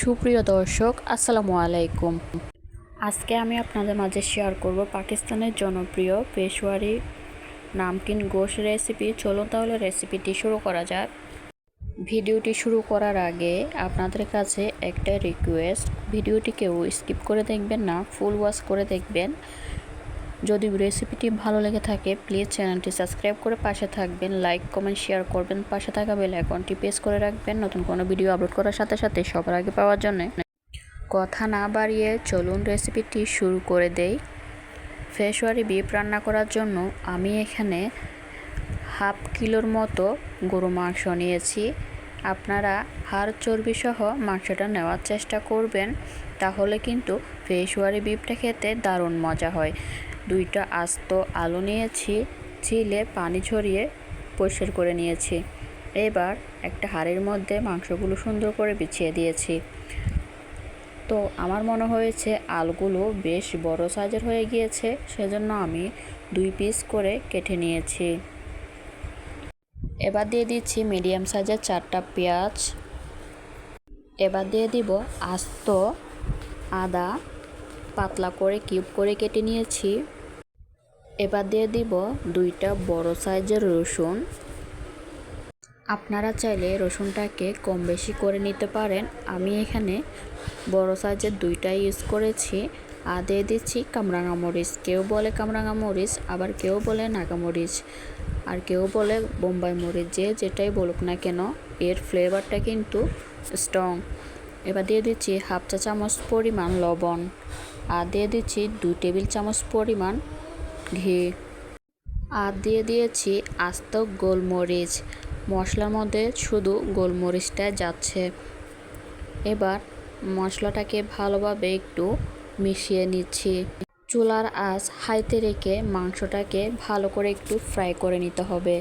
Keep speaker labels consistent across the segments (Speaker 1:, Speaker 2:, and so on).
Speaker 1: সুপ্রিয় দর্শক, আসসালামু আলাইকুম। আজকে আমি আপনাদের মাঝে শেয়ার করব পাকিস্তানের জনপ্রিয় পেশোয়ারি নামকিন গোশ রেসিপি চলুন তাহলে রেসিপিটি শুরু করা যাক। ভিডিওটি শুরু করার আগে আপনাদের কাছে একটা রিকোয়েস্ট ভিডিওটি কেউ স্কিপ করে দেখবেন না ফুল ওয়াশ করে দেখবেন। যদি রেসিপিটি ভালো লেগে থাকে, প্লিজ চ্যানেলটি সাবস্ক্রাইব করে পাশে থাকবেন, লাইক, কমেন্ট, শেয়ার করবেন, পাশে থাকা বেল আইকনটি প্রেস করে রাখবেন। নতুন কোনো ভিডিও আপলোড করার সাথে সাথে সবার আগে পাওয়ার জন্য কথা না বাড়িয়ে চলুন রেসিপিটি শুরু করে দেই। ফ্রেশওয়ারি বিফ রান্না করার জন্য আমি এখানে হাফ কিলোর মতো গরু মাংস নিয়েছি। আপনারা হাড় চর্বি সহ মাংসটা নেওয়ার চেষ্টা করবেন। তাহলে কিন্তু ফ্রেশওয়ারি বিফটা খেতে দারুণ মজা হয়। দুইটা আস্ত আলু নিয়েছি, ছিলে পানি ছড়িয়ে পরিষ্কার করে নিয়েছি। এবার একটা হাঁড়ির মধ্যে মাংসগুলো সুন্দর করে বিছিয়ে দিয়েছি। তো আমার মনে হয়েছে আলুগুলো বেশ বড় সাইজের হয়ে গিয়েছে, সেজন্য আমি দুই পিস করে কেটে নিয়েছি। এবার দিয়ে দিচ্ছি মিডিয়াম সাইজের চারটা পেঁয়াজ। এবার দিয়ে দিব আস্ত আদা পাতলা করে কিউব করে কেটে নিয়েছি। এবার দিয়ে দিব দুইটা বড় সাইজের রসুন। আপনারা চাইলে রসুনটাকে কম বেশি করে নিতে পারেন। আমি এখানে বড় সাইজের দুইটাই ইউজ করেছি। আর দিয়ে দিচ্ছি কামরাঙা মরিচ। কেউ বলে কামরাঙা মরিচ, আবার কেউ বলে নাগামরিচ আর কেউ বলে বোম্বাই মরিচ, যে যেটাই বলুক না কেন, এর ফ্লেভারটা কিন্তু স্ট্রং এবার দিয়ে দিচ্ছি হাফ চা চামচ পরিমাণ লবণ আর দিয়ে দিচ্ছি দু টেবিল চামচ পরিমাণ ঘি আর দিয়ে দিয়েছি আস্ত গোলমরিচ। মশলার মধ্যে শুধু গোলমরিচটা যাচ্ছে। এবার মশলাটাকে ভালোভাবে একটু মিশিয়ে নিচ্ছি। চুলার আঁচ হাইতে রেখে মাংসটাকে ভালো করে একটু ফ্রাই করে নিতে হবে।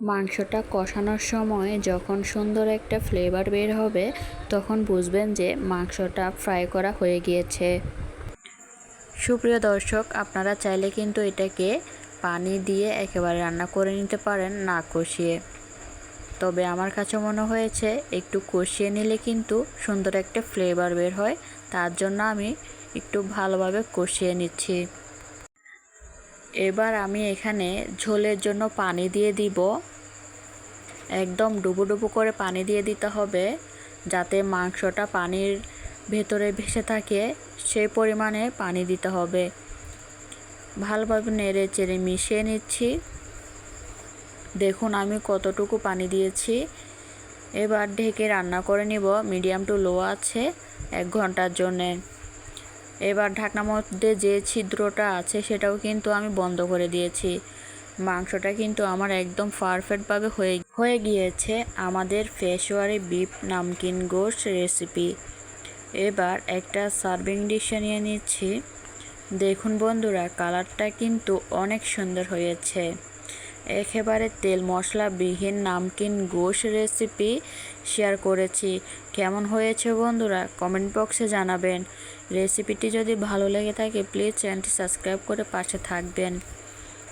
Speaker 1: মাংসটা কষানোর সময় যখন সুন্দর একটা ফ্লেভার বের হবে, তখন বুঝবেন যে মাংসটা ফ্রাই করা হয়ে গিয়েছে। সুপ্রিয় দর্শক, আপনারা চাইলে কিন্তু এটাকে পানি দিয়ে একেবারে রান্না করে নিতে পারেন, না কষিয়ে। তবে আমার কাছে মনে হয়েছে, একটু কষিয়ে নিলে কিন্তু সুন্দর একটা ফ্লেভার বের হয়। তার জন্য আমি একটু ভালোভাবে কষিয়ে নিচ্ছি। এবার আমি এখানে ঝোলের জন্য পানি দিয়ে দিব। একদম ডুবো ডুবো করে পানি দিয়ে দিতে হবে যাতে মাংসটা পানির ভেতরে ভেসে থাকে সেই পরিমাণে পানি দিতে হবে। ভালোভাবে নেড়ে চেড়ে মিশিয়ে নিচ্ছি। দেখুন আমি কতটুকু পানি দিয়েছি। এবার ঢেকে রান্না করে নিব। মিডিয়াম টু লো আছে, এক ঘণ্টার জন্যে। এবার ঢাকনার মধ্যে যে ছিদ্রটা আছে সেটাও কিন্তু আমি বন্ধ করে দিয়েছি। মাংসটা কিন্তু আমার একদম পারফেক্টভাবে হয়ে হয়ে গিয়েছে। আমাদের ফেসওয়ারি বিফ নামকিন গোশ রেসিপি এবার একটা সার্ভিং ডিশে নিয়ে নিচ্ছি। দেখুন বন্ধুরা কালারটা কিন্তু অনেক সুন্দর হয়েছে। একেবারে তেল মশলা বিহীন নামকিন গোশ রেসিপি শেয়ার করেছি। কেমন হয়েছে বন্ধুরা? কমেন্ট বক্সে জানাবেন। রেসিপিটি যদি ভালো লেগে থাকে প্লিজ চ্যানেলটি সাবস্ক্রাইব করে পাশে থাকবেন।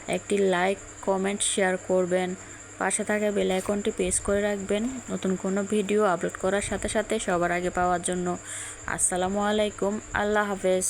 Speaker 1: একটি লাইক কমেন্ট শেয়ার করবেন। পাশে থাকা বেল আইকনটি প্রেস করে রাখবেন। নতুন কোনো ভিডিও আপলোড করার সাথে সাথে সবার আগে পাওয়ার জন্য। আসসালামু আলাইকুম। আল্লাহ হাফেজ।